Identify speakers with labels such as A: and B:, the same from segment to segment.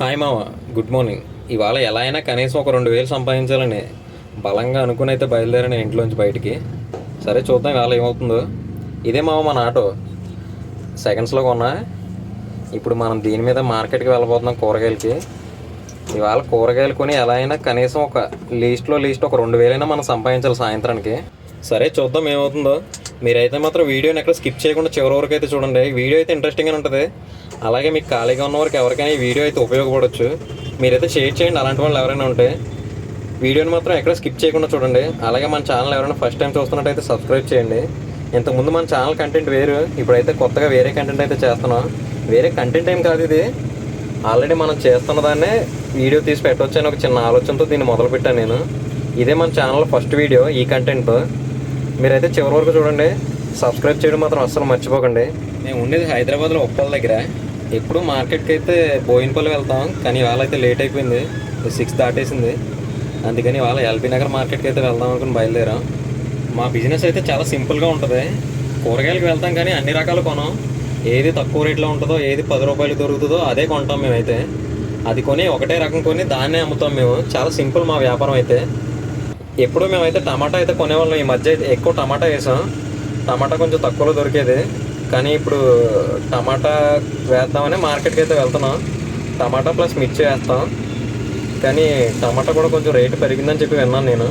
A: Hi మామ good morning. ఇవాళ ఎలా అయినా కనీసం ఒక రెండు వేలు సంపాదించాలని బలంగా అనుకుని అయితే బయలుదేరాను ఇంట్లోంచి బయటికి. సరే చూద్దాం ఇవాళ ఏమవుతుందో. ఇదే మామ మన ఆటో. సెకండ్స్లో కొన్నా. ఇప్పుడు మనం దీని మీద మార్కెట్కి వెళ్ళబోతున్నాం కూరగాయలకి. ఇవాళ కూరగాయలు కొని ఎలా అయినా కనీసం ఒక లీస్ట్లో లీస్ట్ ఒక రెండు వేలైనా మనం సంపాదించాలి సాయంత్రానికి. సరే చూద్దాం ఏమవుతుందో. మీరైతే మాత్రం వీడియోని ఎక్కడ స్కిప్ చేయకుండా చివరి వరకు అయితే చూడండి. వీడియో అయితే ఇంట్రెస్టింగ్గా ఉంటుంది. అలాగే మీకు ఖాళీగా ఉన్న వారికి ఎవరికైనా ఈ వీడియో అయితే ఉపయోగపడవచ్చు మీరైతే షేర్ చేయండి అలాంటి వాళ్ళు ఎవరైనా ఉంటే. వీడియోని మాత్రం ఎక్కడ స్కిప్ చేయకుండా చూడండి. అలాగే మన ఛానల్ ఎవరైనా ఫస్ట్ టైం చూస్తున్నట్టయితే సబ్స్క్రైబ్ చేయండి. ఇంతకుముందు మన ఛానల్ కంటెంట్ వేరు ఇప్పుడైతే కొత్తగా వేరే కంటెంట్ అయితే చేస్తున్నాం. వేరే కంటెంట్ ఏం కాదు ఇది. ఆల్రెడీ మనం చేస్తున్న దాన్నే వీడియో తీసి పెట్టవచ్చు అని ఒక చిన్న ఆలోచనతో దీన్ని మొదలు పెట్టాను నేను. ఇదే మన ఛానల్ ఫస్ట్ వీడియో ఈ కంటెంట్. మీరైతే చివరి వరకు చూడండి. సబ్స్క్రైబ్ చేయడం మాత్రం అస్సలు మర్చిపోకండి. మేము ఉండేది హైదరాబాద్లో ఉప్పల్ దగ్గర. ఎప్పుడు మార్కెట్కి అయితే బోయినపల్లి వెళ్తాం కానీ ఇవాళ అయితే లేట్ అయిపోయింది. సిక్స్ దాటేసింది. అందుకని ఇవాళ ఎల్బీ నగర్ మార్కెట్కి అయితే వెళ్దాం అనుకుని బయలుదేరాం. మా బిజినెస్ అయితే చాలా సింపుల్గా ఉంటుంది. కూరగాయలకు వెళ్తాం కానీ అన్ని రకాలు కొనం. ఏది తక్కువ రేట్లో ఉంటుందో ఏది పది రూపాయలు దొరుకుతుందో అదే కొంటాం మేమైతే. అది కొని ఒకటే రకం కొని దాన్నే అమ్ముతాం మేము. చాలా సింపుల్ మా వ్యాపారం అయితే. ఎప్పుడు మేమైతే టమాటా అయితే కొనేవాళ్ళం ఈ మధ్య అయితే ఎక్కువ టమాటా వేసాం. టమాటా కొంచెం తక్కువలో దొరికేది. కానీ ఇప్పుడు టమాటా వేద్దామని మార్కెట్కి అయితే వెళ్తున్నాం. టమాటా ప్లస్ మిర్చి వేస్తాం. కానీ టమాటా కూడా కొంచెం రేటు పెరిగిందని చెప్పి విన్నాను నేను.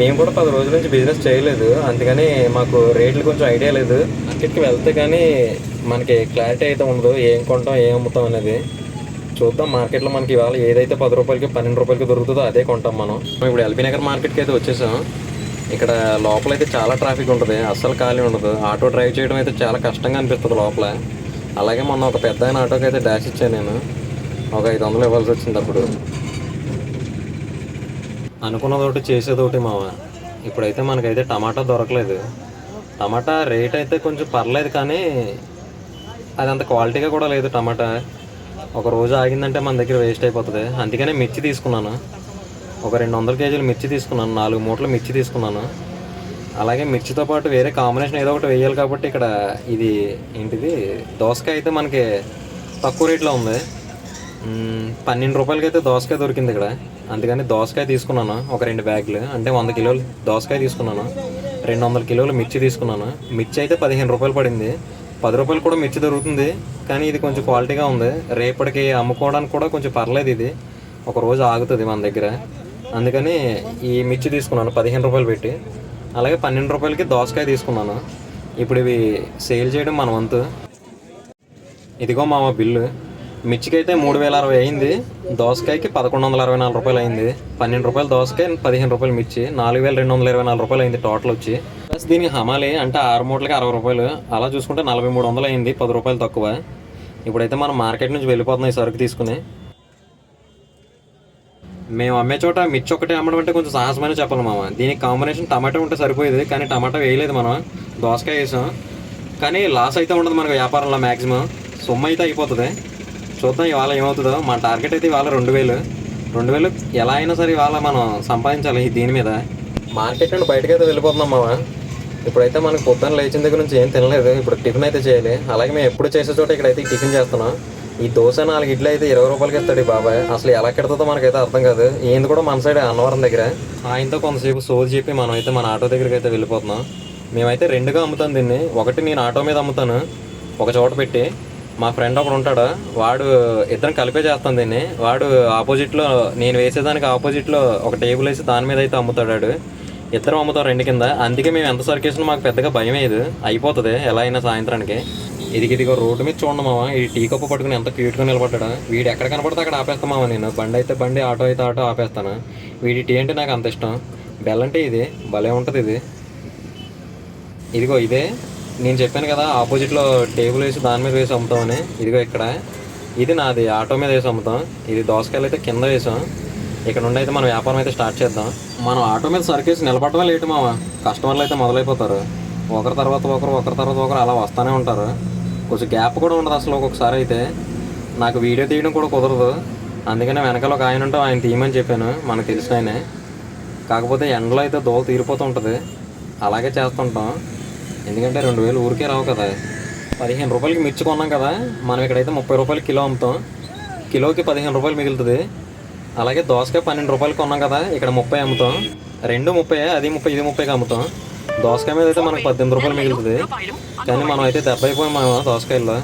A: మేము కూడా పది రోజుల నుంచి బిజినెస్ చేయలేదు. అందుకని మాకు రేట్లు కొంచెం ఐడియా లేదు. మార్కెట్కి వెళ్తే కానీ మనకి క్లారిటీ అయితే ఉండదు. ఏం కొంటాం ఏం అమ్ముతాం అనేది. చూద్దాం. మార్కెట్లో మనకి ఇవాళ ఏదైతే పది రూపాయలకి పన్నెండు రూపాయలకి దొరుకుతుందో అదే కొంటాం మనం. ఇప్పుడు ఎల్బీ నగర్ మార్కెట్కి అయితే వచ్చేసాం. ఇక్కడ లోపల అయితే చాలా ట్రాఫిక్ ఉంటుంది. అస్సలు ఖాళీ ఉండదు. ఆటో డ్రైవ్ చేయడం అయితే చాలా కష్టంగా అనిపిస్తుంది లోపల. అలాగే మొన్న ఒక పెద్ద ఆయన ఆటోకి అయితే డాష్ ఇచ్చాను నేను. ఒక ఐదు వందలు ఇవ్వాల్సి వచ్చింది అప్పుడు. అనుకున్నదొకటి చేసేదొకటి మావ. ఇప్పుడైతే మనకైతే టమాటా దొరకలేదు. టమాటా రేట్ అయితే కొంచెం పర్లేదు కానీ అది అంత క్వాలిటీగా కూడా లేదు టమాటా. ఒక రోజు ఆగిందంటే మన దగ్గర వేస్ట్ అయిపోతుంది. అందుకనే మిర్చి తీసుకున్నాను. ఒక రెండు వందల కేజీలు మిర్చి తీసుకున్నాను నాలుగు మూటలు మిర్చి తీసుకున్నాను. అలాగే మిర్చితో పాటు వేరే కాంబినేషన్ ఏదో ఒకటి వేయాలి కాబట్టి ఇక్కడ ఇది ఏంటిది దోసకాయ అయితే మనకి తక్కువ రేట్లో ఉంది. పన్నెండు రూపాయలకి అయితే దోసకాయ దొరికింది ఇక్కడ. అందుకని దోసకాయ తీసుకున్నాను ఒక రెండు బ్యాగులు. అంటే వంద కిలోలు దోసకాయ తీసుకున్నాను రెండు వందల కిలోలు మిర్చి తీసుకున్నాను. మిర్చి అయితే పదిహేను రూపాయలు పడింది. పది రూపాయలు కూడా మిర్చి దొరుకుతుంది కానీ ఇది కొంచెం క్వాలిటీగా ఉంది. రేపటికి అమ్ముకోవడానికి కూడా కొంచెం పర్లేదు ఇది. ఒక రోజు ఆగుతుంది మన దగ్గర. అందుకని ఈ మిర్చి తీసుకున్నాను పదిహేను రూపాయలు పెట్టి. అలాగే పన్నెండు రూపాయలకి దోసకాయ తీసుకున్నాను. ఇప్పుడు ఇవి సేల్ చేయడం మన వంతు. ఇదిగో మామ బిల్లు. మిర్చికి అయితే మూడు వేల అరవై అయింది. దోసకాయకి పదకొండు వందల అరవై నాలుగు రూపాయలు అయింది. పన్నెండు రూపాయలు దోసకాయ పదిహేను రూపాయలు మిర్చి. నాలుగు వేల రెండు వందల ఇరవై నాలుగు రూపాయలు అయింది టోటల్ వచ్చి. ప్లస్ దీనికి హమాలి అంటే ఆరు మూటలకి అరవై రూపాయలు. అలా చూసుకుంటే నలభై మూడు వందలు అయింది పది రూపాయలు తక్కువ. ఇప్పుడైతే మనం మార్కెట్ నుంచి వెళ్ళిపోతున్నాయి సరుకు తీసుకుని. మేము అమ్మే చోట మిర్చి ఒకటే అమ్మడం అంటే కొంచెం సాహసమైన చెప్పాలి మామ. దీనికి కాంబినేషన్ టమాటా ఉంటే సరిపోయేది కానీ టమాటా వేయలేదు మనం. దోసకాయ వేసాం. కానీ లాస్ అయితే ఉండదు మనకు వ్యాపారంలో మ్యాక్సిమం సొమ్ము అయితే అయిపోతుంది. చూద్దాం ఇవాళ ఏమవుతుందో. మా టార్గెట్ అయితే ఇవాళ రెండు వేలు. రెండు వేలు ఎలా అయినా సరే ఇవాళ మనం సంపాదించాలి దీని మీద. మార్కెట్ నుండి బయటకైతే అయితే వెళ్ళిపోతున్నాం మామ. ఇప్పుడైతే మనకు పొద్దున్న లేచిన దగ్గర నుంచి ఏం తినలేదు. ఇప్పుడు టిఫిన్ అయితే చేయాలి. అలాగే మేము ఎప్పుడు చేసే చోట ఇక్కడైతే టిఫిన్ చేస్తున్నాం. ఈ దోశ నాలుగు ఇడ్లీ అయితే ఇరవై రూపాయలకి ఇస్తాడు ఈ బాబాయ్. అసలు ఎలా కెడుతుందో మనకైతే అర్థం కాదు. ఏంది కూడా మన సైడ్ అన్నవరం దగ్గర. ఆయనతో కొంతసేపు సోది చెప్పి మనం అయితే మన ఆటో దగ్గరికి అయితే వెళ్ళిపోతున్నాం. మేమైతే రెండుగా అమ్ముతాం దీన్ని. ఒకటి నేను ఆటో మీద అమ్ముతాను. ఒక చోట పెట్టి మా ఫ్రెండ్ ఒకడు ఉంటాడు. వాడు ఇద్దరం కలిపే చేస్తాం దీన్ని. వాడు ఆపోజిట్లో నేను వేసేదానికి ఆపోజిట్లో ఒక టేబుల్ వేసి దాని మీద అయితే అమ్ముతాడు ఇద్దరం అమ్ముతాం రెండు కింద. అందుకే మేము ఎంత సరికేసినా మాకు పెద్దగా భయం లేదు అయిపోతుంది. ఎలా అయినా సాయంత్రానికి. ఇది ఇదిగో రోడ్డు మీద చూడండి మామ ఈ టీ కప్పు పట్టుకుని ఎంత క్యూట్గా నిలబడ్డాడు. వీడు ఎక్కడ కనపడితే అక్కడ ఆపేస్తాం మామ నేను. బండి అయితే బండి ఆటో అయితే ఆటో ఆపేస్తాను. వీడి టీ అంటే నాకు అంత ఇష్టం. బెల్ అంటే ఇది. భలే ఉంటుంది ఇది. ఇదిగో ఇదే. నేను చెప్పాను కదా ఆపోజిట్లో టేబుల్ వేసి దాని మీద వేసి అమ్ముతామని. ఇదిగో ఇక్కడ. ఇది నాది. ఆటో మీద వేసి అమ్ముతాం. ఇది దోసకాయలు అయితే కింద వేసాం. ఇక్కడ నుండి అయితే మనం వ్యాపారం అయితే స్టార్ట్ చేద్దాం. మనం ఆటో మీద సరికేసి నిలబడటమే లేటు మామ కస్టమర్లు అయితే మొదలైపోతారు. ఒకరి తర్వాత ఒకరు ఒకరి తర్వాత ఒకరు అలా వస్తూనే ఉంటారు. కొంచెం గ్యాప్ కూడా ఉండదు అసలు ఒక్కొక్కసారి అయితే. నాకు వీడియో తీయడం కూడా కుదరదు. అందుకనే వెనకాల ఒక ఆయన ఉంటే ఆయన తీయమని చెప్పాను మనకు తెలిసిన ఆయనే. కాకపోతే ఎండలో అయితే దోల తీరిపోతూ ఉంటుంది. అలాగే చేస్తుంటాం. ఎందుకంటే రెండు వేలు ఊరికే రావు కదా. పదిహేను రూపాయలకి మిర్చి కొన్నాం కదా. మనం ఇక్కడైతే ముప్పై రూపాయలు కిలో అమ్ముతాం. కిలోకి పదిహేను రూపాయలు మిగులుతుంది. అలాగే దోసకాయ పన్నెండు రూపాయలు కొన్నాం కదా ఇక్కడ ముప్పై అమ్ముతాం. రెండు ముప్పై అది ముప్పై ఇది ముప్పైకి అమ్ముతాం. దోసకాయ మీద అయితే మనకు పద్దెనిమిది రూపాయలు మిగులుతుంది. కానీ మనం అయితే దెబ్బ అయిపోయాం మా దోసకాయల్లో.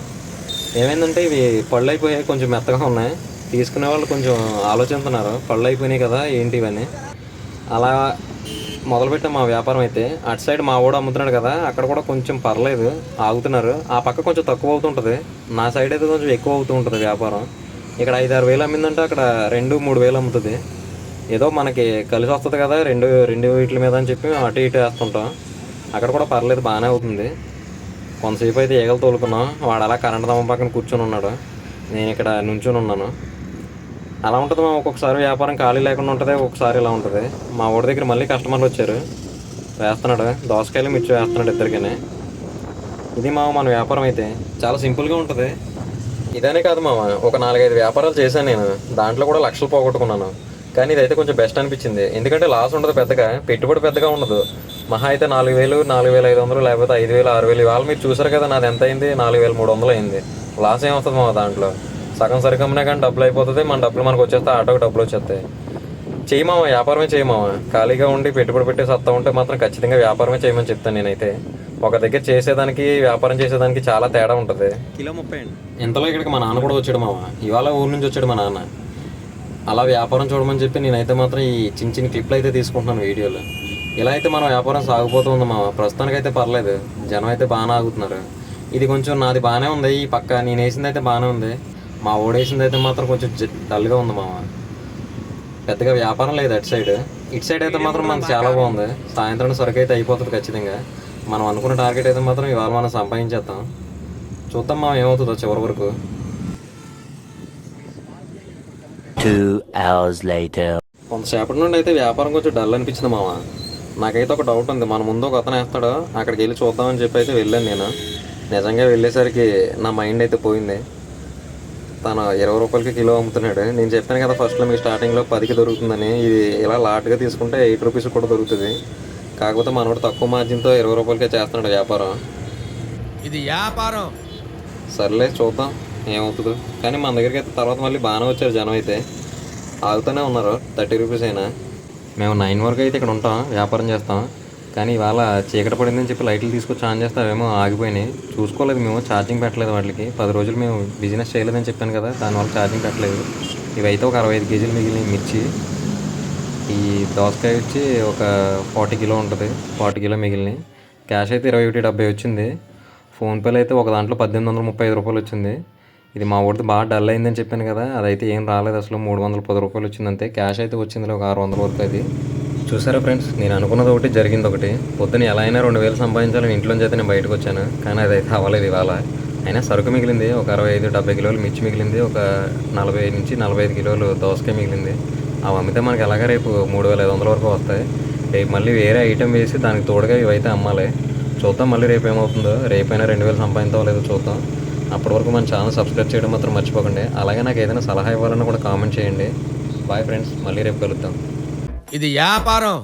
A: ఏమైందంటే ఇవి పళ్ళు అయిపోయాయి కొంచెం మెత్తగా ఉన్నాయి. తీసుకునే వాళ్ళు కొంచెం ఆలోచిస్తున్నారు. పళ్ళు అయిపోయినాయి కదా ఏంటి ఇవన్నీ? అలా మొదలుపెట్టాం మా వ్యాపారం అయితే. అటు సైడ్ మా వాడు అమ్ముతున్నాడు కదా అక్కడ కూడా కొంచెం పర్లేదు ఆగుతున్నారు. ఆ పక్క కొంచెం తక్కువ అవుతుంటుంది. నా సైడ్ అయితే కొంచెం ఎక్కువ అవుతూ ఉంటుంది వ్యాపారం. ఇక్కడ ఐదు ఆరు వేలు అమ్మిందంటే అక్కడ రెండు మూడు వేలు అమ్ముతుంది. ఏదో మనకి కలిసి వస్తుంది కదా రెండు రెండు వీటి మీద అని చెప్పి మేము అటు ఇటు వేస్తుంటాం. అక్కడ కూడా పర్లేదు బాగానే అవుతుంది. కొంతసేపు అయితే ఈగలు తోలుకున్నాం. వాడు అలా కరెంట్ దమ్మ పక్కన కూర్చొని ఉన్నాడు. నేను ఇక్కడ నుంచొని ఉన్నాను. అలా ఉంటుంది మా ఒక్కొక్కసారి వ్యాపారం ఖాళీ లేకుండా ఉంటుంది ఒక్కొక్కసారి ఇలా ఉంటుంది. మా ఊడి దగ్గర మళ్ళీ కస్టమర్లు వచ్చారు. వేస్తున్నాడు. దోసకాయలు మిర్చి వేస్తున్నాడు ఇద్దరికనే. ఇది మామ మన వ్యాపారం అయితే. చాలా సింపుల్గా ఉంటుంది. ఇదనే కాదు మామ ఒక నాలుగైదు వ్యాపారాలు చేశాను నేను. దాంట్లో కూడా లక్షలు పోగొట్టుకున్నాను. కానీ ఇదైతే కొంచెం బెస్ట్ అనిపించింది. ఎందుకంటే లాస్ ఉండదు పెద్దగా. పెట్టుబడి పెద్దగా ఉండదు. మహా అయితే నాలుగు వేలు నాలుగు వేల ఐదు వందలు లేకపోతే ఐదు వేలు ఆరు వేలు ఇవాళ మీరు చూసారు కదా నాది ఎంత అయింది? నాలుగు వేల మూడు వందలు అయింది. లాస్ ఏమవుతుంది మా దాంట్లో? సగం సరికమ్మినా కానీ డబ్బులు అయిపోతుంది. మన డబ్బులు మనకు వచ్చేస్తే ఆటోకి డబ్బులు వచ్చేస్తాయి. చేయమామ వ్యాపారమే చేయమామ ఖాళీగా ఉండి పెట్టుబడి పెట్టే సత్తా ఉంటే మాత్రం ఖచ్చితంగా వ్యాపారమే చేయమని చెప్తాను నేనైతే. ఒక దగ్గర చేసేదానికి వ్యాపారం చేసేదానికి చాలా తేడా ఉంటుంది. కిలో ముప్పై ఇంతలో ఇక్కడికి మా నాన్న కూడా వచ్చాడు మామ ఇవాళ ఊరు నుంచి వచ్చాడు మా నాన్న. అలా వ్యాపారం చూడమని చెప్పి నేనైతే మాత్రం ఈ చిన్న చిన్న క్లిప్లు అయితే తీసుకుంటున్నాను వీడియోలు. ఇలా అయితే మన వ్యాపారం సాగిపోతూ ఉంది మామ. ప్రస్తుతానికైతే పర్లేదు. జనం అయితే బాగానే ఆగుతున్నారు. ఇది కొంచెం నాది బాగానే ఉంది. ఈ పక్క నేను వేసింది అయితే బాగానే ఉంది. మా ఓడేసింది అయితే మాత్రం కొంచెం డల్గా ఉంది మామ. పెద్దగా వ్యాపారం లేదు అటు సైడ్. ఇటు సైడ్ అయితే మాత్రం మనకు చాలా బాగుంది. సాయంత్రం సరుకు అయితే అయిపోతుంది ఖచ్చితంగా. మనం అనుకున్న టార్గెట్ అయితే మాత్రం ఇవాళ మనం సంపాదించేస్తాం చూద్దాం మనం ఏమవుతుందో చివరి వరకు. కొంతసేపటి నుండి అయితే వ్యాపారం కొంచెం డల్ అనిపించింది మామ నాకైతే ఒక డౌట్ ఉంది. మన ముందు ఒక అతను వేస్తాడు. అక్కడికి వెళ్ళి చూద్దామని చెప్పి అయితే వెళ్ళాను నేను. నిజంగా వెళ్ళేసరికి నా మైండ్ అయితే పోయింది. తను ఇరవై రూపాయలకి కిలో అమ్ముతున్నాడు. నేను చెప్పాను కదా ఫస్ట్లో మీకు స్టార్టింగ్లో పదికి దొరుకుతుందని. ఇది ఇలా లాట్గా తీసుకుంటే ఎయిట్ రూపీస్ కూడా దొరుకుతుంది. కాకపోతే మనోడు తక్కువ మార్జిన్తో ఇరవై రూపాయలకే చేస్తున్నాడు వ్యాపారం.
B: ఇది వ్యాపారం.
A: సర్లే చూద్దాం. ఏమవుతుందో. కానీ మన దగ్గరికి అయితే తర్వాత మళ్ళీ బాగానే వచ్చారు జనం అయితే. ఆగుతూనే ఉన్నారు. థర్టీ రూపీస్ అయినా. మేము నైన్ వరకు అయితే ఇక్కడ ఉంటాం. వ్యాపారం చేస్తాం. కానీ ఇవాళ చీకట పడిందని చెప్పి లైట్లు తీసుకొచ్చి ఆన్ చేస్తే ఆగిపోయినాయి. చూసుకోలేదు మేము. ఛార్జింగ్ పెట్టలేదు వాటికి. పది రోజులు మేము బిజినెస్ చేయలేదని చెప్పాను కదా. దానివల్ల ఛార్జింగ్ పెట్టలేదు. ఇవైతే ఒక అరవై ఐదు కేజీలు మిగిలిన మిర్చి. ఈ దోసకాయ వచ్చి ఒక ఫార్టీ కిలో ఉంటుంది. ఫార్టీ కిలో మిగిలినాయి. క్యాష్ అయితే ఇరవై ఒకటి డెబ్బై వచ్చింది. ఫోన్పేలో అయితే ఒక దాంట్లో పద్దెనిమిది వందల ముప్పై ఐదు రూపాయలు వచ్చింది. ఇది మా ఊరిది బాగా డల్ అయిందని చెప్పాను కదా అదైతే ఏం రాలేదు అసలు. మూడు వందల పది రూపాయలు వచ్చిందంతే. క్యాష్ అయితే వచ్చింది ఒక ఆరు వందల వరకు అది. చూసారా ఫ్రెండ్స్ నేను అనుకున్నది ఒకటి జరిగింది ఒకటి. పొద్దున ఎలా అయినా రెండు వేలు సంపాదించాలని ఇంట్లోంచి అయితే నేను బయటకు వచ్చాను. కానీ అదైతే అవ్వలేదు ఇవాళ. అయినా సరుకు మిగిలింది. ఒక అరవై ఐదు డెబ్బై కిలోలు మిర్చి మిగిలింది. ఒక నలభై నుంచి నలభై ఐదు కిలోలు దోసకాయ మిగిలింది. అవి అమ్మితే మనకి ఎలాగ రేపు మూడు వేల ఐదు వందల వరకు వస్తాయి. రేపు మళ్ళీ వేరే ఐటెం వేసి దానికి తోడుగా ఇవైతే అమ్మాలి. చూద్దాం మళ్ళీ రేపు ఏమవుతుందో. రేపైనా రెండు వేలు సంపాదించాలో లేదో చూద్దాం. అప్పటి వరకు మన ఛానల్ సబ్స్క్రైబ్ చేయడం మాత్రం మర్చిపోకండి. అలాగే నాకు ఏదైనా సలహా ఇవ్వాలన్నా కూడా కామెంట్ చేయండి. బాయ్ ఫ్రెండ్స్ మళ్ళీ రేపు కలుద్దాం.
B: ఇది వ్యాపారం.